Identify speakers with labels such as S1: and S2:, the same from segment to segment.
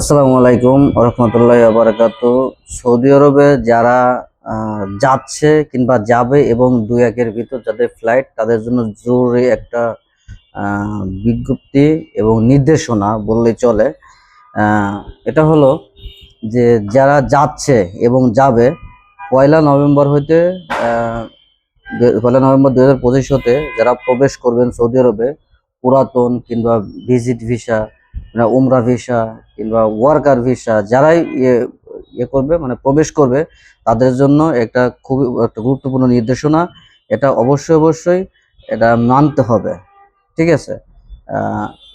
S1: আসসালামু আলাইকুম রহমতুল্লাহ বারাকাত সৌদি আরবে যারা যাচ্ছে কিংবা যাবে এবং দুই একের ভিতর যাদের ফ্লাইট তাদের জন্য জরুরি একটা বিজ্ঞপ্তি এবং নির্দেশনা বললে চলে। এটা হলো যে যারা যাচ্ছে এবং যাবে, পয়লা নভেম্বর হইতে পয়লা নভেম্বর দুই হাজার পঁচিশ হতে যারা প্রবেশ করবেন সৌদি আরবে, পুরাতন কিংবা ভিজিট ভিসা উমরা ভিসা কিংবা ওয়ার্কার ভিসা যারাই ইয়ে ইয়ে করবে মানে প্রবেশ করবে, তাদের জন্য একটা খুবই, একটা গুরুত্বপূর্ণ নির্দেশনা। এটা অবশ্যই অবশ্যই এটা মানতে হবে। ঠিক আছে?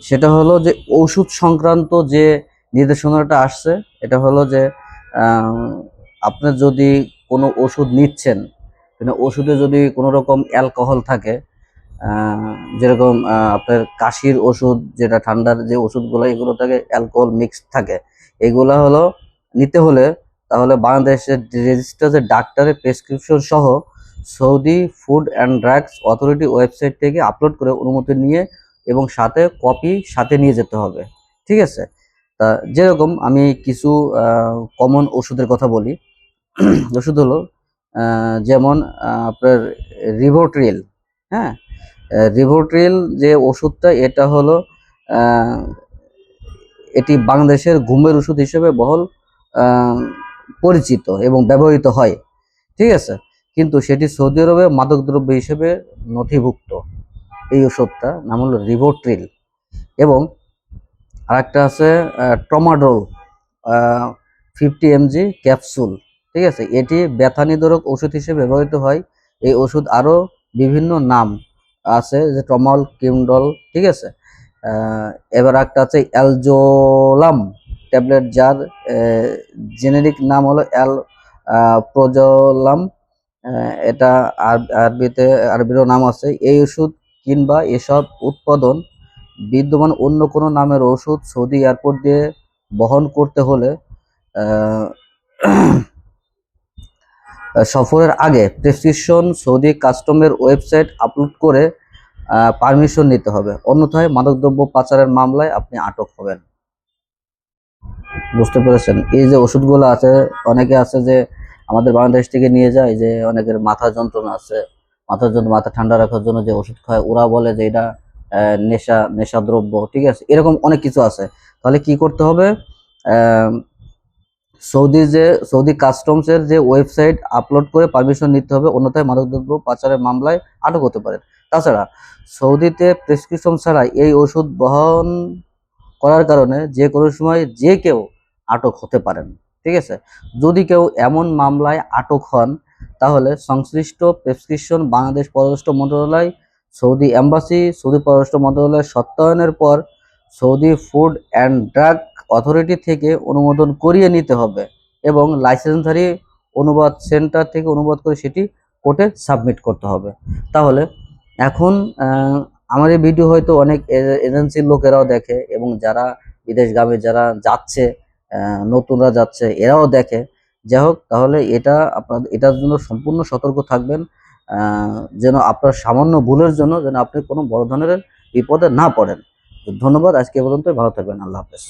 S1: সেটা হলো যে ওষুধ সংক্রান্ত যে নির্দেশনাটা আসছে, এটা হলো যে আপনি যদি কোনো ওষুধ নিচ্ছেন মানে ওষুধে যদি কোনো রকম অ্যালকোহল থাকে যেরকম আপনার কাশির ওষুধ, যেটা ঠান্ডার যে ওষুধগুলো, এগুলো থাকে, অ্যালকোহল মিক্স থাকে। এগুলো হলো নিতে হলে তাহলে বাংলাদেশের রেজিস্টার যে ডাক্তারের প্রেসক্রিপশন সহ Saudi food and drugs authority website থেকে আপলোড করে অনুমতি নিয়ে এবং সাথে কপি সাথে নিয়ে যেতে হবে। ঠিক আছে? তা যেরকম আমি কিছু কমন ওষুধের কথা বলি। ওষুধ হলো যেমন আপনার রিভোট্রিল হ্যাঁ? রিভোট্রিল যে ওষুধটা, এটা হলো এটি বাংলাদেশের ঘুমের ওষুধ হিসেবে বহল পরিচিত এবং ব্যবহৃত হয়। ঠিক আছে? কিন্তু সেটি সৌদি আরবে মাদকদ্রব্য হিসেবে নথিভুক্ত। এই ওষুধটা নাম হলো রিভোট্রিল এবং আরেকটা আছে টমাডোল ফিফটি এমজি ক্যাপসুল ঠিক আছে? এটি ব্যথা নিরোধক ওষুধ হিসেবে ব্যবহৃত হয়। এই ওষুধ আরও বিভিন্ন নাম আছে যে টমল কিমডল ঠিক আছে? এবার একটা আছে অ্যালজোলাম ট্যাবলেট, যার জেনেরিক নাম হলো অ্যাল প্রোজোলাম। এটা আর- আরবিতে, আরবিরও নাম আছে। এই ওষুধ কিংবা এসব উৎপাদন বিদ্যমান অন্য কোনো নামের ওষুধ সৌদি এয়ারপোর্ট দিয়ে বহন করতে হলে সফরের আগে প্রেসক্রিপশন সৌদি কাস্টমের ওয়েবসাইট আপলোড করে পারমিশন নিতে হবে। অন্যথায় মাদকদ্রব্য পাচারের মামলায় আপনি আটক হবেন। বুঝতে পেরেছেন? এই যে ওষুধগুলো আছে, অনেকে আছে যে আমাদের বাংলাদেশ থেকে নিয়ে যায়, যে অনেকের মাথা যন্ত্রণা আছে। মাথার জন্য মাথা ঠান্ডা রাখার জন্য যে ওষুধ খায়, ওরা বলে যে এটা নেশা নেশা দ্রব্য ঠিক আছে? এরকম অনেক কিছু আছে। তাহলে কি করতে হবে? সৌদি যে, সৌদি কাস্টমসের যে ওয়েবসাইট আপলোড করে পারমিশন নিতে হবে, অন্যথায় মাদকদ্রব্য পাচারের মামলায় আটক হতে পারে তাছাড়া সৌদিতে প্রেসক্রিপশন ছাড়া এই ওষুধ বহন করার কারণে যে কোনো সময় যে কেউ আটক হতে পারেন, ঠিক আছে? যদি কেউ এমন মামলায় আটক হন, তাহলে সংশ্লিষ্ট প্রেসক্রিপশন বাংলাদেশ পররাষ্ট্র মন্ত্রণালয়, সৌদি এম্বাসি, সৌদি পররাষ্ট্র মন্ত্রণালয় সত্যায়নের পর Saudi food and drug authority থেকে অনুমোদন করিয়ে নিতে হবে এবং লাইসেন্সধারী অনুবাদ সেন্টার থেকে অনুবাদ করে সেটি কোর্টে সাবমিট করতে হবে। তাহলে এখন আমার এই ভিডিও হয়তো অনেক এজেন্সির লোকেরাও দেখে এবং যারা বিদেশগামী যারা যাচ্ছে নতুনরা যাচ্ছে, এরাও দেখে। যাই হোক, তাহলে এটা আপনার, এটার জন্য সম্পূর্ণ সতর্ক থাকবেন যেন আপনার সামান্য ভুলের জন্য যেন আপনি কোনো বড় ধরনের বিপদে না পড়েন। ধন্যবাদ, আজকে পর্যন্ত ভালো থাকবেন। আল্লাহ হাফেজ।